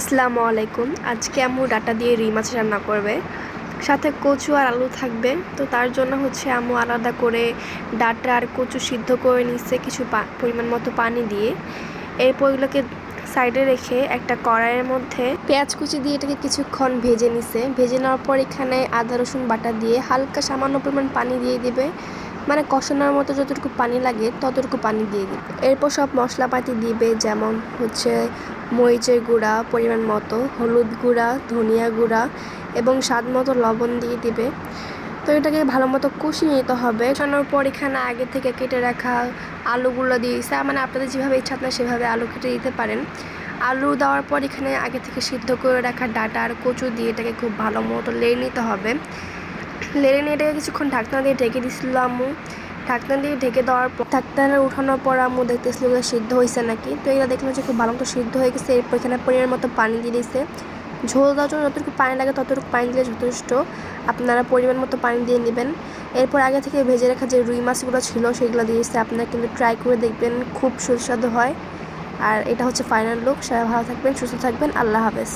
আসসালামু আলাইকুম। আজকে আম্মু ডাটা দিয়ে রুই মাছ রান্না করবে। সাথে কচু আর আলু থাকবে। তো তার জন্য হচ্ছে আম্মু আলাদা করে ডাটা আর কচু সিদ্ধ করে নিচ্ছে কিছু পরিমাণ মতো পানি দিয়ে। এরপর ওগুলোকে সাইডে রেখে একটা কড়াইয়ের মধ্যে পেঁয়াজ কুচি দিয়ে এটাকে কিছুক্ষণ ভেজে নিছে ভেজে নেওয়ার পর এখানে আদা, রসুন বাটা দিয়ে হালকা সামান্য পরিমাণ পানি দিয়ে দিবে। মানে কষানোর মতো যতটুকু পানি লাগে ততটুকু পানি দিয়ে দিবে। এরপর সব মশলাপাতি দিবে, যেমন হচ্ছে মরিচের গুঁড়া, পরিমাণ মতো, হলুদ গুঁড়া, ধনিয়া গুঁড়া এবং স্বাদ মতো লবণ দিয়ে দিবে। তো এটাকে ভালো মতো কষিয়ে নিতে হবে। কষানোর পর এখানে আগে থেকে কেটে রাখা আলুগুলো দিয়ে দিচ্ছে মানে আপনাদের যেভাবে ইচ্ছা আপনারা সেভাবে আলু কেটে দিতে পারেন। আলু দেওয়ার পর এখানে আগে থেকে সিদ্ধ করে রাখা ডাটা আর কচু দিয়ে এটাকে খুব ভালো মতো লেড়ে নিতে হবে। লেড়ে নিয়ে এটাকে কিছুক্ষণ ঢাকনা দিয়ে ঢেকে দিছিল আম্মু ঢাকনা দিয়ে ঢেকে দেওয়ার পর ঢাকনা উঠানোর পর আম্মু দেখতেছিল এগুলো সিদ্ধ হয়েছে নাকি। তো এগুলো দেখলাম যে খুব ভালো মতো সিদ্ধ হয়ে গেছে, এরপর এখানে পরিমাণ মতো পানি দিয়ে দিয়েছে ঝোল দেওয়ার জন্য যতটুকু পানি লাগে ততটুকু পানি দিলে যথেষ্ট। আপনারা পরিমাণ মতো পানি দিয়ে নেবেন। এরপর আগে থেকে ভেজে রাখা যে রুই মাছগুলো ছিল সেগুলো দিয়েছে আপনারা কিন্তু ট্রাই করে দেখবেন, খুব সুস্বাদু হয়। আর এটা হচ্ছে ফাইনাল লুক সবাই ভালো থাকবেন, সুস্থ থাকবেন। আল্লাহ হাফেজ।